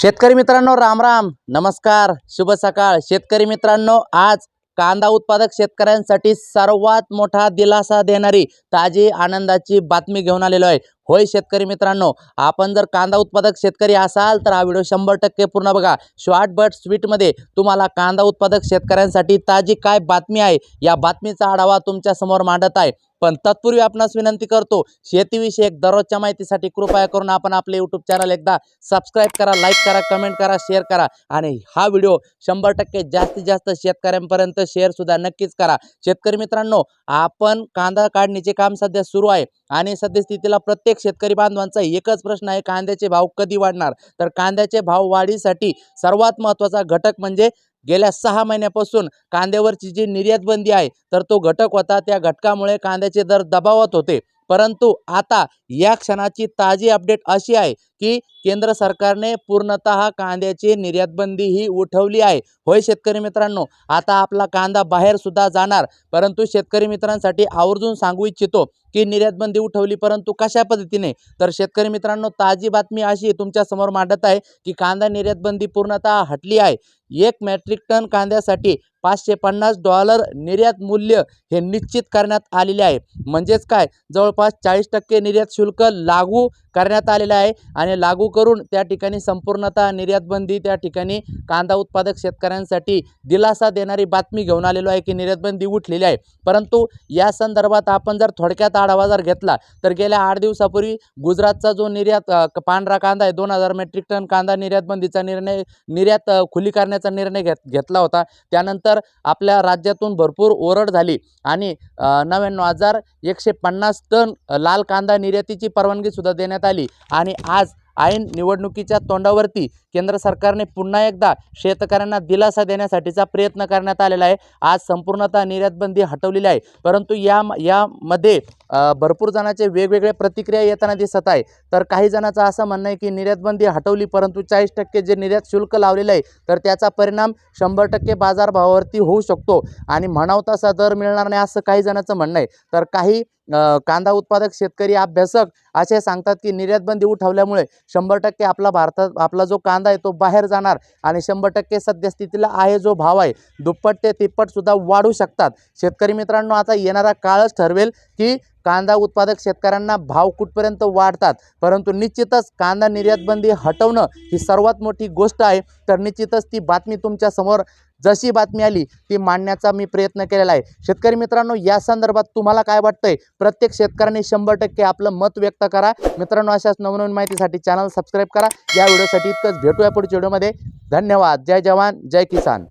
शेतकरी मित्रांनो राम राम. नमस्कार. शुभ सकाळ. शेतकरी मित्रांनो आज कांदा उत्पादक शेतकऱ्यांसाठी सर्वात मोठा दिलासा देणारी ताजी आनंदाची बातमी घेऊन आलेलो आहे. होय शेतकरी मित्रांनो आपण जर कांदा उत्पादक शेतकरी असाल तर हा व्हिडिओ शंभर टक्के पूर्ण बघा. शॉर्ट बट स्वीटमध्ये तुम्हाला कांदा उत्पादक शेतकऱ्यांसाठी ताजी काय बातमी आहे या बातमीचा आढावा तुमच्यासमोर मांडत आहे. पण तत्पूर्वी आपणास विनंती करतो शेतीविषयक दररोजच्या माहितीसाठी कृपया करून आपण आपले यूट्यूब चॅनल एकदा सबस्क्राईब करा लाईक करा कमेंट करा शेअर करा आणि हा व्हिडिओ शंभर टक्के जास्तीत जास्त शेतकऱ्यांपर्यंत शेअरसुद्धा नक्कीच करा. शेतकरी मित्रांनो आपण कांदा काढणीचे काम सध्या सुरू आहे आणि सद्यस्थितीला प्रत्येक शेतकरी बांधवांचा एकच प्रश्न आहे कांद्याचे भाव कधी वाढणार? तर कांद्याचे भाव वाढीसाठी सर्वात महत्त्वाचा घटक म्हणजे गेल्या सहा महिन्यापासून कांद्यावरची जी निर्यातबंदी आहे तर तो घटक होता त्या घटकामुळे कांद्याचे दर दबावात होते. परंतु आता या क्षणाची ताजी अपडेट अशी आहे की केंद्र सरकारने पूर्णतः कांद्याची निर्यातबंदी ही उठवली आहे. होय शेतकरी मित्रांनो आता आपला कांदा बाहेर सुद्धा जाणार परंतु शेतकरी मित्रांसाठी आवर्जून सांगू इच्छितो की निर्यातबंदी उठवली परंतु कशा पद्धतीने? तर शेतकरी मित्रांनो ताजी बातमी अशी तुमच्यासमोर मांडत आहे की कांदा निर्यातबंदी पूर्णतः हटली आहे. एक मेट्रिक टन कांद्यासाठी पाचशे पन्नास डॉलर निर्यात मूल्य हे निश्चित करण्यात आलेले आहे. म्हणजेच काय? जवळपास चाळीस टक्के निर्यात शुल्क लागू करण्यात आलेलं आहे आणि लागू करून त्या ठिकाणी संपूर्णतः निर्यातबंदी त्या ठिकाणी कांदा उत्पादक शेतकऱ्यांसाठी दिलासा देणारी बातमी घेऊन आलेलो आहे की निर्यातबंदी उठलेली आहे. परंतु या संदर्भात आपण जर थोडक्यात आढावा जर घेतला तर गेल्या आठ दिवसापूर्वी गुजरातचा जो निर्यात क- पांढरा कांदा आहे दोन हजार मेट्रिक टन कांदा निर्यातबंदीचा निर्णय निर्यात खुली करण्याचा निर्णय घेत घेतला होता. त्यानंतर आपल्या राज्यातून भरपूर ओरड झाली आणि नव्याण्णव हजार एकशे पन्नास टन लाल कांदा निर्यातीची परवानगीसुद्धा देण्यात आली. आणि आज ऐन निवडणुकीच्या तोंडावरती केंद्र सरकारने पुन्हा एकदा शेतकऱ्यांना दिलासा देण्यासाठीचा प्रयत्न करण्यात आलेला आहे. आज संपूर्णतः निर्यातबंदी हटवलेली आहे. परंतु या यामध्ये भरपूर जणांचे वेगवेगळे प्रतिक्रिया येताना दिसत आहे. तर काही जणांचं असं म्हणणं आहे की निर्यातबंदी हटवली परंतु चाळीस टक्के जे निर्यात शुल्क लावलेलं आहे तर त्याचा परिणाम शंभर टक्के बाजारभावावरती होऊ शकतो. आणि म्हणावतासा दर मिळणार नाही असं काही जणांचं म्हणणं आहे. तर काही कांदा उत्पादक शेतकरी अभ्यासक असे सांगतात की निर्यात बंदी उठवल्यामुळे शंभर टक्के आपला भारतात आपला जो कांदा आहे तो बाहेर जाणार आणि शंभर टक्के सद्यस्थितीला आहे जो भाव आहे दुप्पट ते तिप्पटसुद्धा वाढू शकतात. शेतकरी मित्रांनो आता येणारा काळच ठरवेल की कांदा उत्पादक शेतकऱ्यांना भाव कुठपर्यंत वाढतात? परंतु निश्चितच कांदा निर्यातबंदी हटवणं ही सर्वात मोठी गोष्ट आहे. तर निश्चितच ती बातमी तुमच्यासमोर जशी बातमी आली ती मांडण्याचा मी प्रयत्न केलेला आहे. शेतकरी मित्रांनो या संदर्भात तुम्हाला काय वाटतंय? प्रत्येक शेतकऱ्यांनी शंभर टक्के आपलं मत व्यक्त करा. मित्रांनो अशाच नवनवीन माहितीसाठी चॅनल सबस्क्राईब करा. या व्हिडिओसाठी इतकंच. भेटूया पुढच्या व्हिडिओमध्ये. धन्यवाद. जय जवान. जय किसान.